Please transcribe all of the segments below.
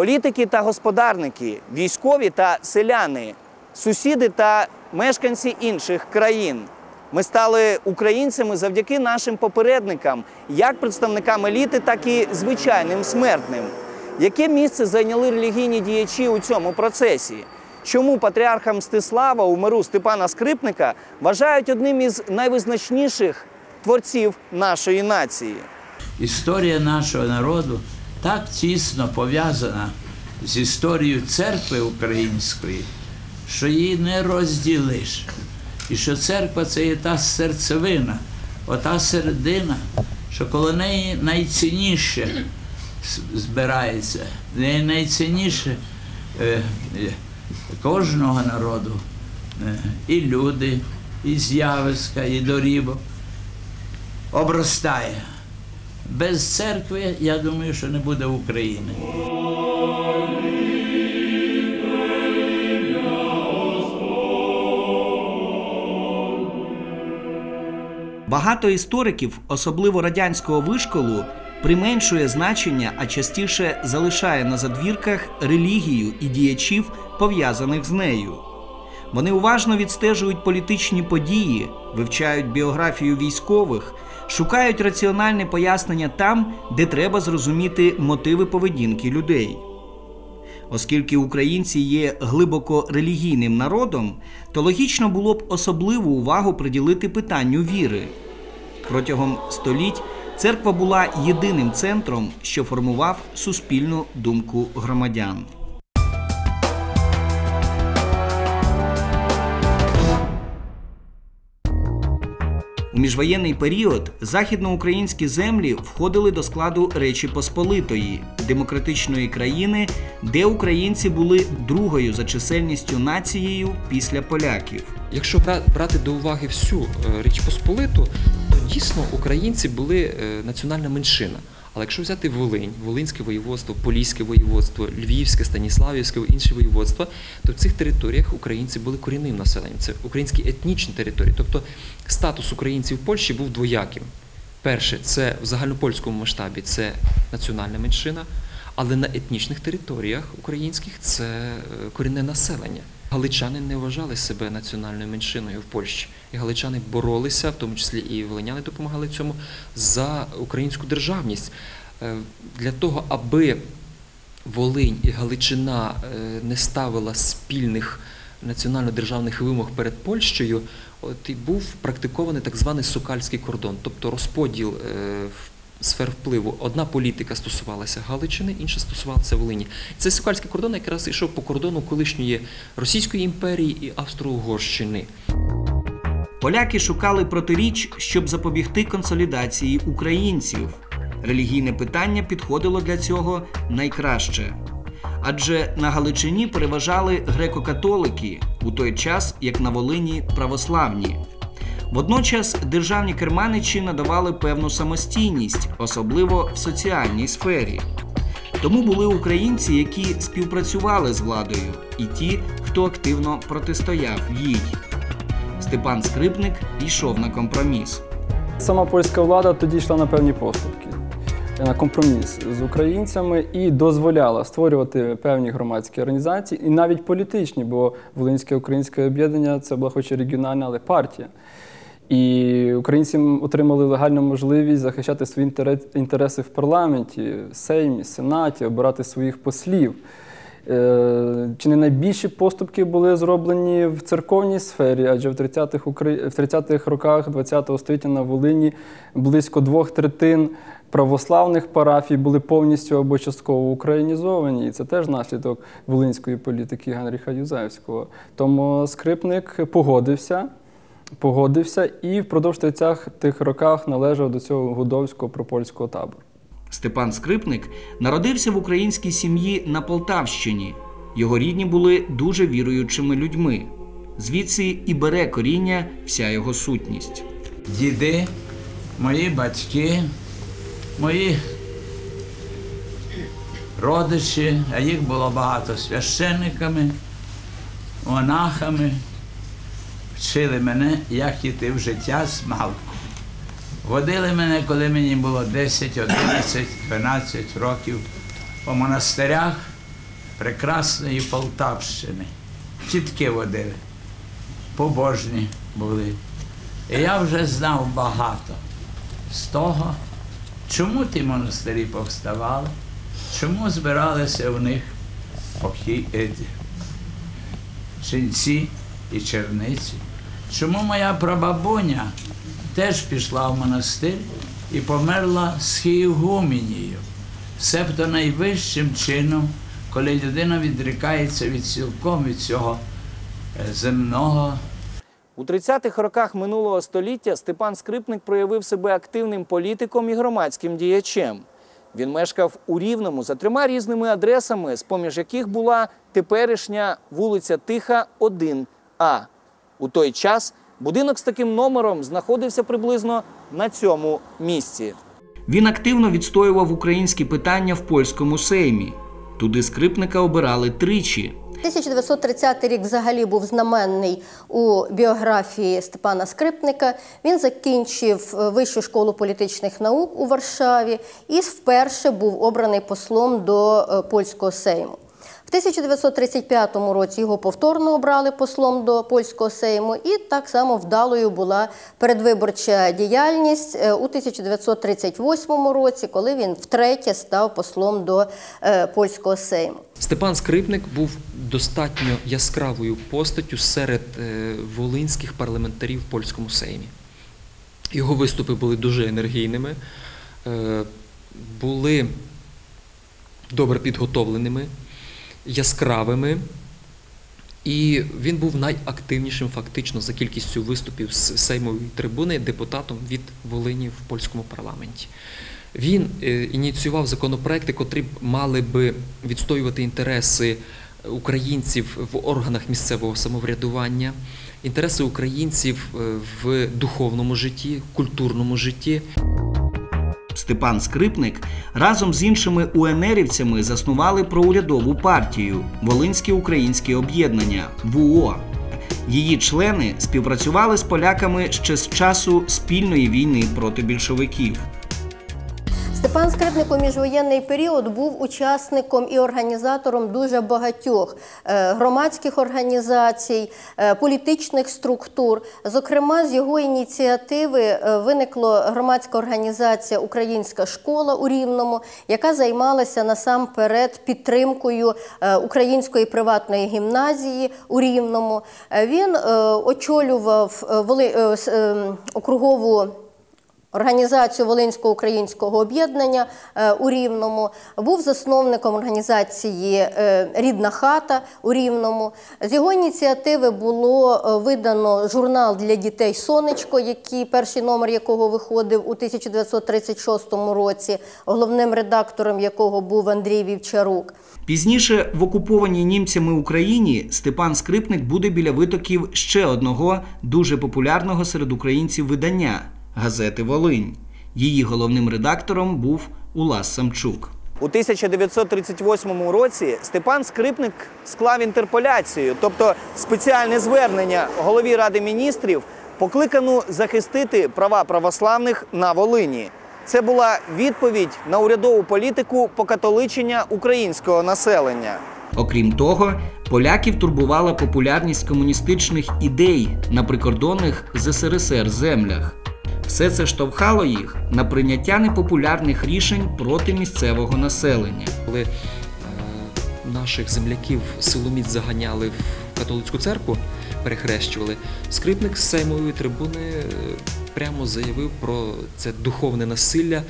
політики та господарники, військові та селяни, сусіди та мешканці інших країн. Ми стали українцями завдяки нашим попередникам, як представникам еліти, так і звичайним смертним. Яке місце зайняли релігійні діячі у цьому процесі? Чому патріарха Мстислава у миру Степана Скрипника вважають одним із найвизначніших творців нашої нації? Історія нашого народу так тісно пов'язана з історією церкви української, що її не розділиш. І що церква це є та серцевина, ота середина, що коло неї найцінніше збирається, найцінніше е, е, кожного народу. Е, і люди, і з'явиська, і дорібок обростає. Без церкви, я думаю, що не буде України. Багато істориків, особливо радянського вишколу, применшує значення, а частіше залишає на задвірках релігію і діячів, пов'язаних з нею. Вони уважно відстежують політичні події, вивчають біографію військових, шукають раціональне пояснення там, де треба зрозуміти мотиви поведінки людей. Оскільки українці є глибоко релігійним народом, то логічно було б особливу увагу приділити питанню віри. Протягом століть церква була єдиним центром, що формував суспільну думку громадян. Міжвоєнний період західноукраїнські землі входили до складу Речі Посполитої, демократичної країни, де українці були другою за чисельністю нацією після поляків. Якщо бра- брати до уваги всю е, Річ Посполиту, то дійсно українці були е, національна меншина. Але якщо взяти Волинь, Волинське воєводство, Поліське воєводство, Львівське, Станіславівське, інші воєводства, то в цих територіях українці були корінним населенням. Це українські етнічні території. Тобто статус українців в Польщі був двояким. Перше, це в загальнопольському масштабі це національна меншина, але на етнічних територіях українських це е, корінне населення. Галичани не вважали себе національною меншиною в Польщі. І галичани боролися, в тому числі і волиняни допомагали цьому, за українську державність. Е, Для того, аби Волинь і Галичина е, не ставила спільних національно-державних вимог перед Польщею, от і був практикований так званий сокальський кордон, тобто розподіл е, сфер впливу. Одна політика стосувалася Галичини, інша стосувалася Волині. Цей сокальський кордон якраз йшов по кордону колишньої Російської імперії і Австро-Угорщини. Поляки шукали протиріч, щоб запобігти консолідації українців. Релігійне питання підходило для цього найкраще. Адже на Галичині переважали греко-католики, у той час як на Волині православні. Водночас державні керманичі надавали певну самостійність, особливо в соціальній сфері. Тому були українці, які співпрацювали з владою, і ті, хто активно протистояв їй. Степан Скрипник йшов на компроміс. Сама польська влада тоді йшла на певні поступки, на компроміс з українцями і дозволяла створювати певні громадські організації, і навіть політичні, бо Волинське українське об'єднання це була хоч і регіональна, але партія. І українці отримали легальну можливість захищати свої інтереси в парламенті, в Сеймі, Сенаті, обирати своїх послів. Е, Чи не найбільші поступки були зроблені в церковній сфері, адже в 30-х, в 30-х роках ХХ століття на Волині близько двох третин православних парафій були повністю або частково українізовані. І це теж наслідок волинської політики Генріха Юзевського. Тому скрипник погодився. Погодився і впродовж 30-х роках належав до цього гудовського пропольського табору. Степан Скрипник народився в українській сім'ї на Полтавщині. Його рідні були дуже віруючими людьми. Звідси і бере коріння вся його сутність. Діди, мої батьки, мої родичі, а їх було багато священниками, монахами, вчили мене, як іти в життя з малку. Водили мене, коли мені було 10, 11, 12 років по монастирях, прекрасної Полтавщини. Тітки водили, побожні були. І я вже знав багато з того, чому ті монастирі повставали, чому збиралися в них ченці і черниці. Чому моя прабабуня теж пішла в монастир і померла схієгумінією, себто найвищим чином, коли людина відрікається від цілком від цього е, земного У 30-х роках минулого століття Степан Скрипник проявив себе активним політиком і громадським діячем. Він мешкав у Рівному за трьома різними адресами, з поміж яких була теперішня вулиця Тиха, 1А. У той час будинок з таким номером знаходився приблизно на цьому місці. Він активно відстоював українські питання в польському сеймі. Туди скрипника обирали тричі. 1930 рік взагалі був знаменний у біографії Степана Скрипника. Він закінчив е, Вищу школу політичних наук у Варшаві і вперше був обраний послом до е, польського сейму. В 1935 році його повторно обрали послом до польського сейму, і так само вдалою була передвиборча діяльність е, у 1938 році, коли він втретє став послом до е, польського сейму. Степан Скрипник був достатньо яскравою постаттю серед е, волинських парламентарів в польському сеймі. Його виступи були дуже енергійними, були добре підготовленими, яскравими. І він був найактивнішим фактично за кількістю виступів з сеймової трибуни депутатом від Волині в польському парламенті. Він е, ініціював законопроекти, котрі мали би відстоювати інтереси українців в органах місцевого самоврядування, інтереси українців е, в духовному житті, культурному житті. Степан Скрипник разом з іншими УНРівцями заснували проурядову партію Волинське українське об'єднання ВУО. Її члени співпрацювали з поляками ще з часу спільної війни проти більшовиків. Степан Скрипник у міжвоєнний період був учасником і організатором дуже багатьох е, громадських організацій, е, політичних структур. Зокрема, з його ініціативи е, виникла громадська організація Українська школа у Рівному, яка займалася насамперед підтримкою української приватної гімназії у Рівному. Він очолював округову. Організацію Волинського українського об'єднання е, у Рівному був засновником організації е, Рідна хата у Рівному. З його ініціативи було е, видано журнал для дітей Сонечко, який перший номер якого виходив у 1936 році, головним редактором якого був Андрій Вівчарук. Пізніше в окупованій німцями Україні Степан Скрипник буде біля витоків ще одного дуже популярного серед українців видання газети Волинь. Її головним редактором був Улас Самчук. У 1938 році Степан Скрипник склав інтерполяцію, тобто спеціальне звернення голові Ради міністрів, покликану захистити права православних на Волині. Це була відповідь на урядову політику покатоличення українського населення. Окрім того, поляків турбувала популярність комуністичних ідей на прикордонних з СРСР землях. Все це штовхало їх на прийняття непопулярних рішень проти місцевого населення. Коли е, наших земляків силоміць заганяли в католицьку церкву, перехрещували, скрипник з сеймової трибуни е, прямо заявив про це духовне насилля,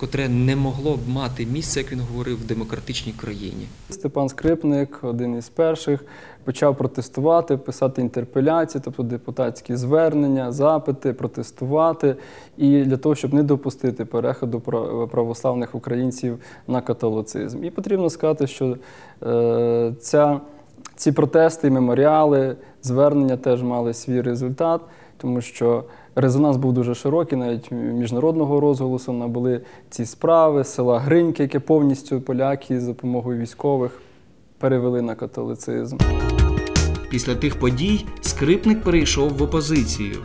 котре не могло б мати місця, як він говорив, в демократичній країні. Степан Скрипник, один із перших, почав протестувати, писати інтерпеляції, тобто депутатські звернення, запити, протестувати. І для того, щоб не допустити переходу прав- православних українців на католицизм. І потрібно сказати, що е, ця, ці протести, меморіали, звернення теж мали свій результат, тому що резонанс був дуже широкий, навіть міжнародного розголосу набули ці справи, села Гриньки, яке повністю поляки за допомогою військових перевели на католицизм. Після тих подій скрипник перейшов в опозицію.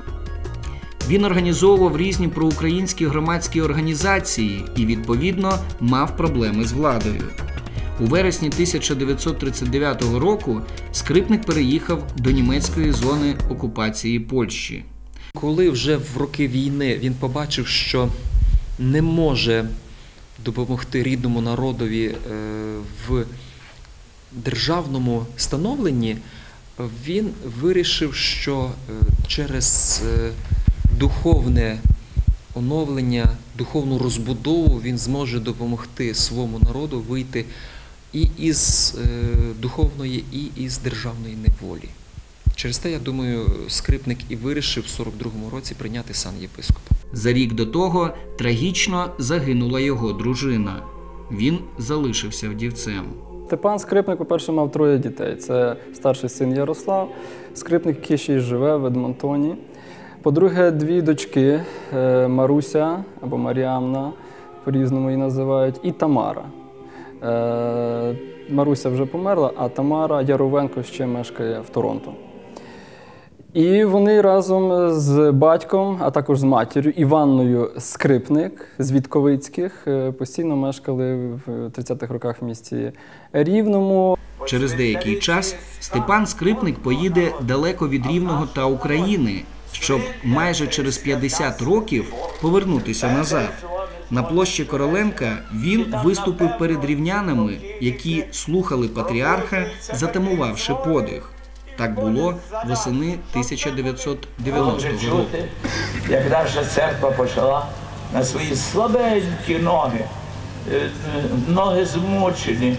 Він організовував різні проукраїнські громадські організації і, відповідно, мав проблеми з владою. У вересні 1939 року скрипник переїхав до німецької зони окупації Польщі. Коли вже в роки війни він побачив, що не може допомогти рідному народові е, в державному становленні, він вирішив, що е, через е, духовне оновлення, духовну розбудову він зможе допомогти своєму народу вийти і із духовної, і із державної неволі. Через те, я думаю, скрипник і вирішив в 42-му році прийняти сан єпископа. За рік до того трагічно загинула його дружина. Він залишився вдівцем. Степан Скрипник, по-перше, мав троє дітей. Це старший син Ярослав, скрипник, який ще й живе в Едмонтоні. По-друге, дві дочки е, Маруся або Маріамна, по-різному її називають, і Тамара. Е, Маруся вже померла, а Тамара Яровенко ще мешкає в Торонто. І вони разом з батьком, а також з матір'ю Іванною Скрипник з Вітковицьких е, постійно мешкали в 30-х роках в місті Рівному. Через деякий час Степан Скрипник поїде далеко від Рівного та України, щоб майже через 50 років повернутися назад. На площі Короленка він виступив перед рівнянами, які слухали патріарха, затамувавши подих. Так було восени 1990 року. чути, як наша церква почала на свої слабенькі ноги, е, ноги змучені,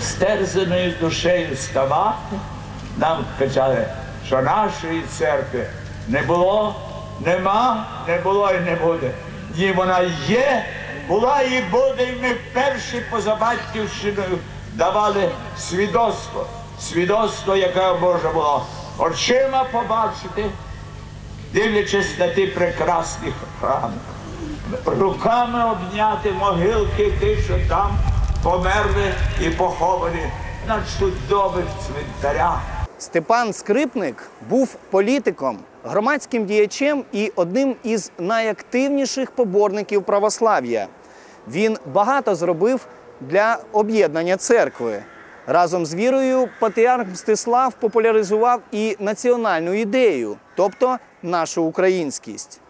стерзаною душею ставати, нам кричали, що нашої церкви не було, нема, не було і не буде. Ні, вона є, була і буде, і ми перші поза батьківщиною давали свідоцтво. Свідоцтво, яке можна було очима побачити, дивлячись на ті прекрасні храми, руками обняти могилки тих, що там померли і поховані на чудових цвинтарях. Степан Скрипник був політиком, громадським діячем і одним із найактивніших поборників православ'я. Він багато зробив для об'єднання церкви. Разом з вірою патріарх Мстислав популяризував і національну ідею, тобто нашу українськість.